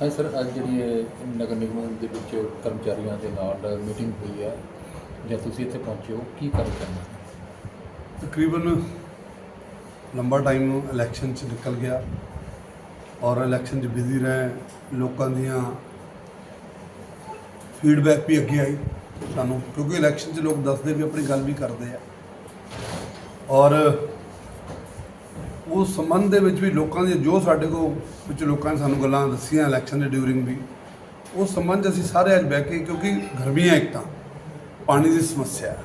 ਹਾਂ ਸਰ, ਅੱਜ ਜਿਹੜੀ ਇਹ ਨਗਰ ਨਿਗਮ ਦੇ ਵਿੱਚ ਕਰਮਚਾਰੀਆਂ ਦੇ ਨਾਲ ਮੀਟਿੰਗ ਹੋਈ ਹੈ, ਜਾਂ ਤੁਸੀਂ ਇੱਥੇ ਪਹੁੰਚੇ ਹੋ, ਕੀ ਕਰ ਚਾਹੁੰਦੇ ਤਕਰੀਬਨ ਲੰਬਾ ਟਾਈਮ ਇਲੈਕਸ਼ਨ ਚ ਨਿਕਲ ਗਿਆ ਔਰ ਇਲੈਕਸ਼ਨ ਚ ਬਿਜ਼ੀ ਰਹੇ, ਲੋਕਾਂ ਦੀਆਂ ਫੀਡਬੈਕ ਵੀ ਅੱਗੇ ਆਈ ਸਾਨੂੰ, ਕਿਉਂਕਿ ਇਲੈਕਸ਼ਨ ਚ ਲੋਕ ਦੱਸਦੇ ਵੀ ਆਪਣੀ ਗੱਲ ਵੀ ਕਰਦੇ ਆ। ਔਰ ਉਸ ਸੰਬੰਧ ਦੇ ਵਿੱਚ ਵੀ ਲੋਕਾਂ ਦੀ, ਜੋ ਸਾਡੇ ਕੋਲ ਵਿੱਚ ਲੋਕਾਂ ਨੇ ਸਾਨੂੰ ਗੱਲਾਂ ਦੱਸੀਆਂ ਇਲੈਕਸ਼ਨ ਦੇ ਡਿਊਰਿੰਗ ਵੀ, ਉਸ ਸੰਬੰਧ 'ਚ ਅਸੀਂ ਸਾਰੇ ਅੱਜ ਬਹਿ ਕੇ, ਕਿਉਂਕਿ ਗਰਮੀਆਂ ਇੱਕ ਤਾਂ, ਪਾਣੀ ਦੀ ਸਮੱਸਿਆ ਹੈ,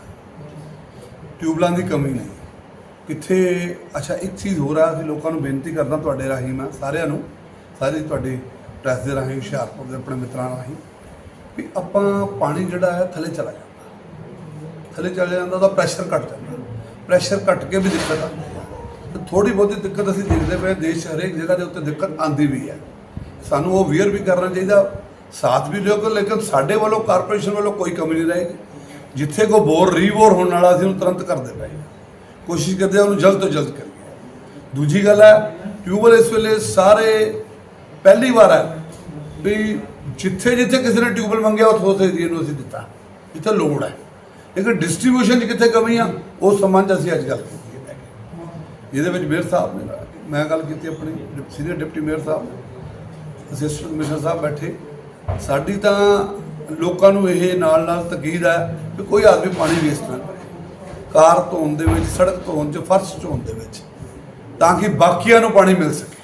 ਟਿਊਬਲਾਂ ਦੀ ਕਮੀ ਨਹੀਂ। ਕਿੱਥੇ, ਅੱਛਾ, ਇੱਕ ਚੀਜ਼ ਹੋ ਰਿਹਾ ਸੀ ਲੋਕਾਂ ਨੂੰ ਬੇਨਤੀ ਕਰਦਾ ਤੁਹਾਡੇ ਰਾਹੀਂ ਮੈਂ, ਸਾਰਿਆਂ ਨੂੰ, ਸਾਰੇ ਤੁਹਾਡੇ ਪ੍ਰੈਸ ਦੇ ਰਾਹੀਂ, ਹੁਸ਼ਿਆਰਪੁਰ ਦੇ ਆਪਣੇ ਮਿੱਤਰਾਂ ਰਾਹੀਂ, ਵੀ ਆਪਾਂ ਪਾਣੀ ਜਿਹੜਾ ਹੈ, ਥੱਲੇ ਚਲਾ ਜਾਂਦਾ। ਥੱਲੇ ਚਲਾ ਜਾਂਦਾ ਉਹਦਾ ਪ੍ਰੈਸ਼ਰ ਘਟ ਜਾਂਦਾ। ਪ੍ਰੈਸ਼ਰ ਘਟ ਕੇ ਵੀ ਦਿੱਕਤ ਆਉਂਦੀ। ਥੋੜੀ ਬਹੁਤੀ ਦਿੱਕਤ ਅਸੀਂ ਦੇਖਦੇ ਪਏ ਦੇਸ਼ ਹਰੇਕ ਜਗ੍ਹਾ ਦੇ ਉੱਤੇ ਦਿੱਕਤ ਆਉਂਦੀ ਵੀ ਹੈ। ਸਾਨੂੰ ਉਹ ਵੀਅਰ ਵੀ ਕਰਨਾ ਚਾਹੀਦਾ, ਸਾਥ ਵੀ ਲਿਓ ਲੇਕਿਨ ਸਾਡੇ ਵੱਲੋਂ ਕਾਰਪੋਰੇਸ਼ਨ ਵੱਲੋਂ ਕੋਈ ਕਮੀ ਨਹੀਂ ਰਹੇਗੀ। ਜਿੱਥੇ ਕੋ ਬੋਰ ਰੀਬੋਰ ਹੋਣ ਵਾਲਾ ਸੀ ਉਹਨੂੰ ਤੁਰੰਤ ਕਰਦੇ ਪਏ ਕੋਸ਼ਿਸ਼ ਕਰਦੇ ਹਾਂ ਉਹਨੂੰ ਜਲਦ ਤੋਂ ਜਲਦ ਕਰੀਏ। ਦੂਜੀ ਗੱਲ ਹੈ ਟਿਊਬਲ ਇਸ ਵੇਲੇ ਸਾਰੇ, ਪਹਿਲੀ ਵਾਰ ਹੈ ਵੀ ਜਿੱਥੇ ਜਿੱਥੇ ਕਿਸੇ ਨੇ ਟਿਊਬਲ ਮੰਗਿਆ, ਉੱਥੇ ਉੱਥੇ ਏਰੀਏ ਨੂੰ ਅਸੀਂ ਦਿੱਤਾ। ਜਿੱਥੇ ਲੋੜ ਹੈ। ਲੇਕਿਨ ਡਿਸਟ੍ਰੀਬਿਊਸ਼ਨ 'ਚ ਕਿੱਥੇ ਕਮੀ ਆ ਉਸ ਸੰਬੰਧ 'ਚ ਅਸੀਂ ਅੱਜ ਗੱਲ ਕੀਤੀ ਇਹਦੇ ਵਿੱਚ ਮੇਅਰ ਸਾਹਿਬ ਨੇ, ਮੈਂ ਗੱਲ ਕੀਤੀ ਆਪਣੀ, ਸੀਨੀਅਰ ਡਿਪਟੀ ਮੇਅਰ ਸਾਹਿਬ ਅਸਿਸਟੈਂਟ ਕਮਿਸ਼ਨਰ ਸਾਹਿਬ ਬੈਠੇ। ਸਾਡੀ ਤਾਂ ਲੋਕਾਂ ਨੂੰ ਇਹ ਨਾਲ ਨਾਲ ਤਕੀਦ ਹੈ ਕਿ ਕੋਈ ਆਦਮੀ ਪਾਣੀ ਵੇਸਟ ਨਾ ਕਰੇ। ਕਾਰ ਧੋਣ ਦੇ ਵਿੱਚ, ਸੜਕ ਧੋਣ 'ਚ, ਫਰਸ਼ ਧੋਣ ਦੇ ਵਿੱਚ, ਤਾਂ ਕਿ ਬਾਕੀਆਂ ਨੂੰ ਪਾਣੀ ਮਿਲ ਸਕੇ।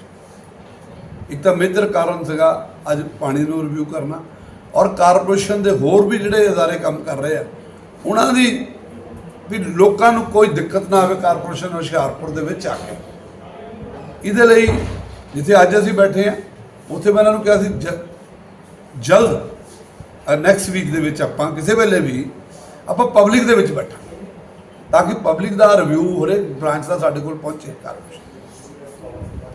ਇੱਕ ਤਾਂ ਮੇਜਰ ਕਾਰਨ ਸੀਗਾ ਅੱਜ ਪਾਣੀ ਨੂੰ ਰਿਵਿਊ ਕਰਨਾ, ਔਰ ਕਾਰਪੋਰੇਸ਼ਨ ਦੇ ਹੋਰ ਵੀ ਜਿਹੜੇ ਅਦਾਰੇ ਕੰਮ ਕਰ ਰਹੇ ਆ, ਉਹਨਾਂ ਦੀ ਵੀ ਲੋਕਾਂ ਨੂੰ ਕੋਈ ਦਿੱਕਤ ਨਾ ਆਵੇ ਕਾਰਪੋਰੇਸ਼ਨ ਹੁਸ਼ਿਆਰਪੁਰ ਦੇ ਵਿੱਚ ਆ ਕੇ। ਇਹਦੇ ਲਈ ਜਿੱਥੇ ਅੱਜ ਅਸੀਂ ਬੈਠੇ ਆ ਉੱਥੇ ਮੈਂ ਇਹਨਾਂ ਨੂੰ ਕਿਹਾ ਸੀ ਜਲਦ ਨੈਕਸਟ ਵੀਕ ਦੇ ਵਿੱਚ ਆਪਾਂ ਕਿਸੇ ਵੇਲੇ ਵੀ ਆਪਾਂ ਪਬਲਿਕ ਦੇ ਵਿੱਚ ਬੈਠਾਂ ਤਾਂ ਕਿ ਪਬਲਿਕ ਦਾ ਰਿਵਿਊ ਹਰੇਕ ਬ੍ਰਾਂਚ ਦਾ ਸਾਡੇ ਕੋਲ ਪਹੁੰਚੇ ਕਾਰਪੋਰੇਸ਼ਨ।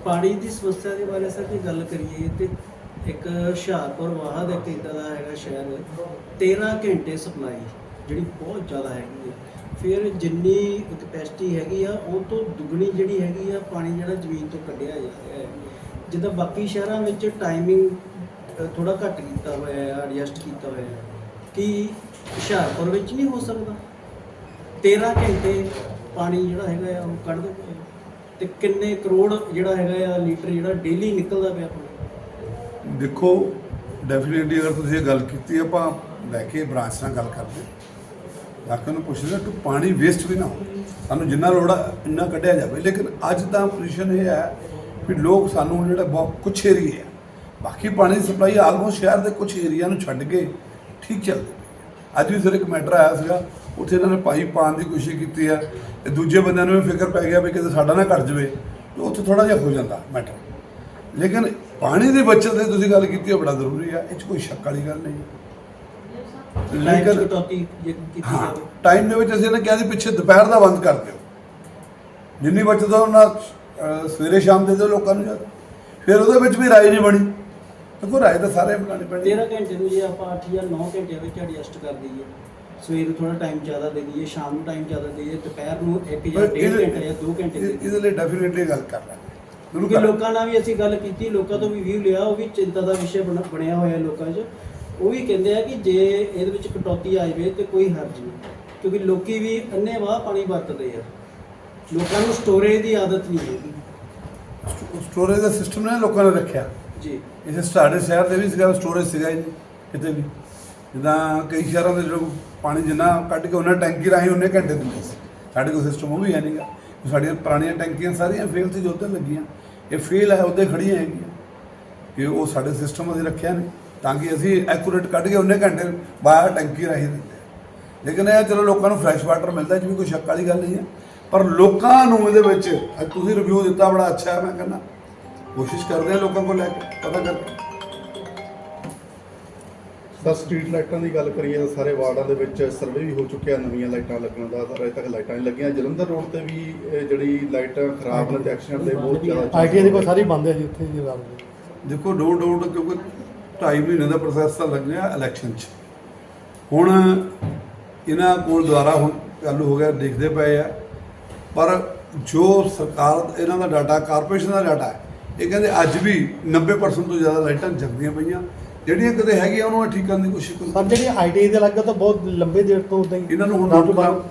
ਪਾਣੀ ਦੀ ਸਮੱਸਿਆ ਦੇ ਬਾਰੇ ਸਰ ਜੇ ਗੱਲ ਕਰੀਏ ਤੇ ਇੱਕ ਹੁਸ਼ਿਆਰਪੁਰ ਵਾਹਦ ਇੱਕ ਇਦਾਂ ਦਾ ਹੈਗਾ ਸ਼ਹਿਰ 13 ਘੰਟੇ ਸਪਲਾਈ ਜਿਹੜੀ ਬਹੁਤ ਜ਼ਿਆਦਾ ਹੈਗੀ ਹੈ। ਫਿਰ ਜਿੰਨੀ ਕਪੈਸਿਟੀ ਹੈਗੀ ਆ, ਉਹ ਤੋਂ ਦੁੱਗਣੀ ਜਿਹੜੀ ਹੈਗੀ ਆ ਪਾਣੀ ਜਿਹੜਾ ਜ਼ਮੀਨ ਤੋਂ ਕੱਢਿਆ ਜਾ ਰਿਹਾ ਹੈ। ਜਿੱਦਾਂ ਬਾਕੀ ਸ਼ਹਿਰਾਂ ਵਿੱਚ ਟਾਈਮਿੰਗ ਥੋੜਾ ਘੱਟ ਕੀਤਾ ਹੋਇਆ ਹੈ ਐਡਜਸਟ ਕੀਤਾ ਹੋਇਆ ਹੈ। ਕਿ ਹੁਸ਼ਿਆਰਪੁਰ ਵਿੱਚ ਨਹੀਂ ਹੋ ਸਕਦਾ? 13 ਘੰਟੇ ਪਾਣੀ ਜਿਹੜਾ ਹੈਗਾ ਆ, ਉਹ ਕੱਢ ਪਏ ਆ। ਤੇ ਕਿੰਨੇ ਕਰੋੜ ਜਿਹੜਾ ਹੈਗਾ ਆ, ਲੀਟਰ ਜਿਹੜਾ ਡੇਲੀ ਨਿਕਲਦਾ ਪਿਆ ਦੇਖੋ ਡੈਫੀਨਿਟਲੀ ਅਗਰ ਤੁਸੀਂ ਇਹ ਗੱਲ ਕੀਤੀ, ਆਪਾਂ ਲੈ ਕੇ ਬ੍ਰਾਂਚ ਨਾਲ ਗੱਲ ਕਰਦੇ ਹਾਂ ਨੂੰ ਪੁੱਛਦੇ ਕਿ ਪਾਣੀ ਵੇਸਟ ਵੀ ਨਾ ਹੋਵੇ ਸਾਨੂੰ ਜਿੰਨਾ ਲੋੜ ਆ, ਇੰਨਾ ਕੱਢਿਆ ਜਾਵੇ। ਲੇਕਿਨ ਅੱਜ ਤਾਂ ਪੋਜੀਸ਼ਨ ਇਹ ਹੈ ਵੀ ਲੋਕ ਸਾਨੂੰ ਜਿਹੜਾ ਬਹੁਤ ਕੁਛ ਏਰੀਏ ਆ ਬਾਕੀ ਪਾਣੀ ਦੀ ਸਪਲਾਈ ਆਲਮੋਸਟ ਸ਼ਹਿਰ ਦੇ ਕੁਝ ਏਰੀਆ ਨੂੰ ਛੱਡ ਕੇ ਠੀਕ ਚੱਲਦੀ ਹੈ। ਅੱਜ ਵੀ ਸਰ ਇੱਕ ਮੈਟਰ ਆਇਆ ਸੀਗਾ, ਉੱਥੇ ਇਹਨਾਂ ਨੇ ਪਾਈਪ ਪਾਉਣ ਦੀ ਕੋਸ਼ਿਸ਼ ਕੀਤੀ ਆ ਤੇ ਦੂਜੇ ਬੰਦਿਆਂ ਨੂੰ ਵੀ ਫਿਕਰ ਪੈ ਗਿਆ ਵੀ ਕਿਤੇ ਸਾਡਾ ਨਾ ਘਟ ਜਾਵੇ, ਤੇ ਉੱਥੇ ਥੋੜਾ ਜਿਹਾ ਹੋ ਜਾਂਦਾ ਮੈਟਰ ਲੇਕਿਨ ਪਾਣੀ ਦੀ ਬਚਤ ਦੀ ਤੁਸੀਂ ਗੱਲ ਕੀਤੀ ਉਹ ਬੜਾ ਜ਼ਰੂਰੀ ਹੈ, ਇਹ 'ਚ ਕੋਈ ਸ਼ੱਕ ਵਾਲੀ ਗੱਲ ਨਹੀਂ ਲੇਕਿਨ ਕਟੌਤੀ ਜੇ ਕੀਤੀ ਹਾਂ ਜਾਵੇ। ਟਾਈਮ ਦੇ ਵਿੱਚ ਅਸੀਂ ਇਹਨਾਂ ਕਿਹਾ ਸੀ ਪਿੱਛੇ ਦੁਪਹਿਰ ਦਾ ਬੰਦ ਕਰ ਦਿਓ। ਜਿੰਨੀ ਬਚਤ ਆ ਉਹਨਾਂ ਅਹ, ਸਵੇਰੇ ਸ਼ਾਮ ਦੇ ਦਿਓ ਲੋਕਾਂ ਨੂੰ ਜਦ। ਫਿਰ ਉਹਦੇ ਵਿੱਚ ਵੀ ਰਾਏ ਨਹੀਂ ਬਣੀ। ਦੇਖੋ ਰਾਏ ਤਾਂ ਸਾਰੇ ਬਣਾਉਣੀ ਪੈਣੀ। 13 ਘੰਟੇ ਨੂੰ ਜੇ ਆਪਾਂ 8 ਜਾਂ 9 ਘੰਟੇ ਵਿੱਚ ਐਡਜਸਟ ਕਰ ਦਈਏ ਸਵੇਰ ਨੂੰ ਥੋੜਾ ਟਾਈਮ ਜ਼ਿਆਦਾ ਦੇ ਦਈਏ ਸ਼ਾਮ ਨੂੰ ਟਾਈਮ ਜ਼ਿਆਦਾ ਦੇ ਦਈਏ ਦੁਪਹਿਰ ਨੂੰ 1 ਜਾਂ 1.5 ਘੰਟੇ ਜਾਂ 2 ਘੰਟੇ ਦੇ ਇਹ- ਇਹਦੇ ਲਈ ਡੈਫੀਨਿਟਲੀ ਗੱਲ ਕਰ ਲਾਂਗੇ ਜ਼ਰੂਰ ਕਿਉਂਕਿ ਕਰਾਂਗੇ। ਲੋਕਾਂ ਨਾਲ ਵੀ ਅਸੀਂ ਗੱਲ ਕੀਤੀ ਲੋਕਾਂ ਤੋਂ ਵੀ ਵਿਊ ਲਿਆ ਉਹ ਵੀ ਚਿੰਤਾ ਦਾ ਵਿਸ਼ੇ ਬਣ- ਬਣਿਆ ਹੋਇਆ ਲੋਕਾਂ 'ਚ। ਉਹ ਵੀ ਕਹਿੰਦੇ ਆ ਕਿ ਜੇ ਇਹਦੇ ਵਿੱਚ ਕਟੌਤੀ ਆ ਜਾਵੇ ਤੇ ਕੋਈ ਹਰਜ ਨਹੀਂ। ਕਿਉਂਕਿ ਲੋਕੀ ਵੀ ਅੰਨੇ ਵਾਹ ਪਾਣੀ ਵਰਤਦੇ ਆ। ਲੋਕਾਂ ਨੂੰ ਸਟੋਰੇਜ ਦੀ ਆਦਤ ਨਹੀਂ ਹੈਗੀ। ਸਟੋ- ਸਟੋਰੇਜ ਦਾ ਸਿਸਟਮ ਨੇ ਲੋਕਾਂ ਨੇ ਰੱਖਿਆ। ਜੀ। ਇਸੇ ਸਾਡੇ ਸ਼ਹਿਰ ਦੇ ਵੀ ਸੀਗਾ ਸਟੋਰੇਜ ਸੀਗਾ ਹੀ ਨਹੀਂ ਕਿਤੇ ਵੀ। ਜਿੱਦਾਂ ਕਈ ਸ਼ਹਿਰਾਂ ਦੇ ਲੋਕ ਪਾਣੀ ਜਿੰਨਾ ਕੱਢ ਕੇ ਉਹਨਾਂ ਟੈਂਕੀ ਰਾਹੀਂ ਉਹਨੇ ਘੰਟੇ ਦਿੰਦੇ ਸੀ। ਸਾਡੇ ਕੋਲ ਸਿਸਟਮ ਉਹ ਵੀ ਹੈ ਨਹੀਂਗਾ ਸਾਡੀਆਂ ਪੁਰਾਣੀਆਂ ਟੈਂਕੀਆਂ ਸਾਰੀਆਂ ਫੇਲ ਸੀ ਜੋ ਉੱਤੇ ਲੱਗੀਆਂ। ਇਹ ਫੇਲ ਹੈ ਉਹਦੇ ਖੜੀਆਂ ਹੈਗੀਆਂ। ਕਿ ਉਹ ਸਾਡੇ ਸਿਸਟਮ ਅਸੀਂ ਰੱਖਿਆ ਨਹੀਂ ਤਾਂ ਕਿ ਅਸੀਂ ਐਕੂਰੇਟ ਕੱਢ ਕੇ ਉਹਨੇ ਘੰਟੇ ਬਾਹਰ ਟੈਂਕੀ ਰਾਹੀਂ ਦਿੰਦੇ। ਲੇਕਿਨ ਇਹ ਚਲੋ ਲੋਕਾਂ ਨੂੰ ਫਰੈਸ਼ ਵਾਟਰ ਮਿਲਦਾ ਜਿਵੇਂ ਕੋਈ ਸ਼ੱਕ ਵਾਲੀ ਗੱਲ ਨਹੀਂ ਹੈ। ਪਰ ਲੋਕਾਂ ਨੂੰ ਇਹਦੇ ਵਿੱਚ ਤੁਸੀਂ ਰਿਵਿਊ ਦਿੱਤਾ ਬੜਾ ਅੱਛਾ ਹੈ ਮੈਂ ਕਹਿੰਦਾ। ਕੋਸ਼ਿਸ਼ ਕਰਦੇ ਹਾਂ ਲੋਕਾਂ ਕੋਲ ਲੈ ਕੇ ਪਤਾ ਕਰਕੇ ਸਰ ਸਟਰੀਟ ਲਾਈਟਾਂ ਦੀ ਗੱਲ ਕਰੀਏ ਤਾਂ ਸਾਰੇ ਵਾਰਡਾਂ ਦੇ ਵਿੱਚ ਸਰਵੇ ਵੀ ਹੋ ਚੁੱਕਿਆ ਨਵੀਆਂ ਲਾਈਟਾਂ ਲੱਗਣ ਦਾ ਅਜੇ ਤੱਕ ਲਾਈਟਾਂ ਨਹੀਂ ਲੱਗੀਆਂ। ਜਲੰਧਰ ਰੋਡ ਤੇ ਵੀ ਇਹ ਜਿਹੜੀ ਲਾਈਟਾਂ ਖਰਾਬ ਨੇ ਤੇ ਐਕਸੀਡੈਂਟ ਦੇ ਬਹੁਤ ਜ਼ਿਆਦਾ ਆਈਟੀਆਈ ਦੀ ਕੋਈ ਸਾਰੀ ਬੰਦ ਹੈ ਜੀ ਉੱਥੇ ਜੀ ਦੇਖੋ ਡੋ ਡਾਊਟ ਕਿਉਂਕਿ ਢਾਈ ਮਹੀਨੇ ਦਾ ਪ੍ਰੋਸੈਸ ਤਾਂ ਲੱਗਿਆ ਇਲੈਕਸ਼ਨ 'ਚ। ਹੁਣ ਇਹਨਾਂ ਕੋਲ ਦੁਆਰਾ ਹੁਣ ਚਾਲੂ ਹੋ ਗਿਆ ਦੇਖਦੇ ਪਏ ਆ। ਪਰ ਜੋ ਸਰਕਾਰ ਇਹਨਾਂ ਦਾ ਡਾਟਾ ਕਾਰਪੋਰੇਸ਼ਨ ਦਾ ਡਾਟਾ ਹੈ ਇਹ ਕਹਿੰਦੇ ਅੱਜ ਵੀ 90% ਤੋਂ ਜ਼ਿਆਦਾ ਲਾਈਟਾਂ ਜਗਦੀਆਂ ਪਈਆਂ। ਜਿਹੜੀਆਂ ਕਿਤੇ ਹੈਗੀਆਂ ਉਹਨੂੰ ਠੀਕ ਕਰਨ ਦੀ ਕੋਸ਼ਿਸ਼ ਕਰੋ। ਸਰ ਜਿਹੜੀ ਆਈਟੀ ਦੇ ਲੱਗਾ ਤਾਂ ਬਹੁਤ ਲੰਬੇ ਦੇਰ ਤੋਂ ਉਦਾਂ ਹੀ ਇਹਨਾਂ ਨੂੰ ਹੁਣ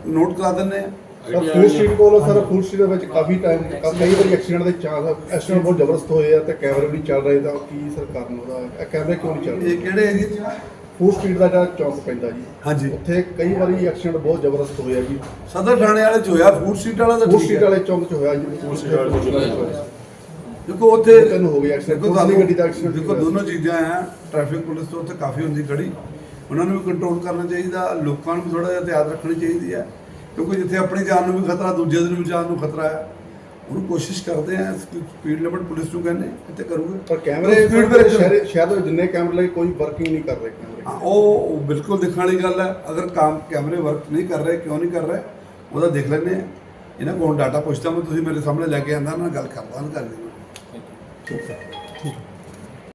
ਨੋਟ ਕਰਾ ਦਿੰਦੇ ਆ। ਸਰ ਫੂਡ ਸਟਰੀਟ ਕੋਲ ਸਰ ਫੂਡ ਸਟਰੀਟ ਦੇ ਵਿੱਚ ਕਾਫੀ ਟਾਈਮ ਕਈ ਵਾਰੀ ਐਕਸੀਡੈਂਟ ਦੇ ਚਾਂਸ ਐਕਸੀਡੈਂਟ ਬਹੁਤ ਜ਼ਬਰਦਸਤ ਹੋਏ ਆ ਤੇ ਕੈਮਰੇ ਵੀ ਚੱਲ ਰਹੇ ਤਾਂ ਕੀ ਸਰਕਾਰ ਨੂੰ ਉਹਦਾ? ਇਹ ਕੈਮਰੇ ਕਿਉਂ ਨਹੀਂ ਚੱਲ ਰਹੇ? ਇਹ ਕਿਹੜੇ ਏਰੀਏ 'ਚ ਫੂਡ ਸਟਰੀਟ ਦਾ ਜਿਹੜਾ ਚੌਂਕ ਪੈਂਦਾ ਜੀ। ਹਾਂਜੀ। ਉੱਥੇ ਕਈ ਵਾਰੀ ਐਕਸੀਡੈਂਟ ਬਹੁਤ ਜ਼ਬਰਦਸਤ ਹੋਏ ਆ ਜੀ। ਸਦਰ ਥਾਣੇ ਵਾਲੇ 'ਚ ਹੋਇਆ ਫੂਡ ਸਟਰੀਟ ਵਾਲਾ ਤਾਂ ਫੂਡ ਠੀਕ ਸਟਰੀਟ ਹੈ। ਵਾਲੇ ਚੌਂਕ 'ਚ ਹੋਇਆ ਜੀ। ਫੂਡ ਸਟਰੀਟ ਦੇਖੋ ਉੱਥੇ ਤਿੰਨ ਹੋ ਗਏ accident, ਦੇਖੋ ਤੁਹਾਨੂੰ ਗੱਡੀ ਦਾ accident ਦੇਖੋ ਹੋਇਆ। ਦੋਨੋਂ ਚੀਜ਼ਾਂ ਆ ਟ੍ਰੈਫਿਕ ਪੁਲਿਸ ਤੋਂ ਉੱਥੇ ਕਾਫੀ ਹੁੰਦੀ ਖੜੀ। ਉਹਨਾਂ ਨੂੰ ਵੀ ਕੰਟਰੋਲ ਕਰਨਾ ਚਾਹੀਦਾ ਲੋਕਾਂ ਨੂੰ ਵੀ ਥੋੜਾ ਜਿਹਾ ਧਿਆਨ ਰੱਖਣੀ ਚਾਹੀਦੀ ਹੈ। ਕਿਉਂਕਿ ਜਿੱਥੇ ਆਪਣੀ ਜਾਨ ਨੂੰ ਵੀ ਖਤਰਾ ਦੂਜੇ ਦੀ ਵੀ ਜਾਨ ਨੂੰ ਖਤਰਾ ਹੈ। ਉਹਨੂੰ ਕੋਸ਼ਿਸ਼ ਕਰਦੇ ਆ ਸਪੀਡ ਲਿਮਟ ਪੁਲਿਸ ਨੂੰ ਕਹਿੰਦੇ ਇੱਥੇ ਕਰੂਗੇ? ਪਰ ਕੈਮਰੇ ਸਪੀਡ ਬ੍ਰੇਕਰ ਸ਼ਹਿਰ ਸ਼ਹਿਰ ਦੇ ਵਿੱਚ ਜਿੰਨੇ ਕੈਮਰੇ ਲੱਗੇ ਕੋਈ ਵਰਕਿੰਗ ਨਹੀਂ ਕਰ ਰਹੇ ਕੈਮਰੇ ਹਾਂ, ਉਹ ਉਹ ਬਿਲਕੁਲ ਦੇਖਣ ਵਾਲੀ ਗੱਲ ਹੈ। ਅਗਰ ਕੰਮ ਕੈਮਰੇ ਵਰਕ ਨਹੀਂ ਕਰ ਰਹੇ ਕਿਉਂ ਨਹੀਂ ਕਰ ਰਹੇ ਉਹਦਾ ਦੇਖ ਲੈਂਦੇ ਆ ਇਹਨਾਂ ਕੋਲ ਡਾਟਾ ਪੁੱਛਦਾ ਮੈਂ ਤੁਸੀਂ ਮੇਰੇ ਸਾਹਮਣੇ ਲੈ ਕੇ ਆਂਦਾ ਨਾ ਗੱਲ ਕਰਦਾ ਨਾ ਕਰ ਲਈ ਠੀਕ ਹੈ।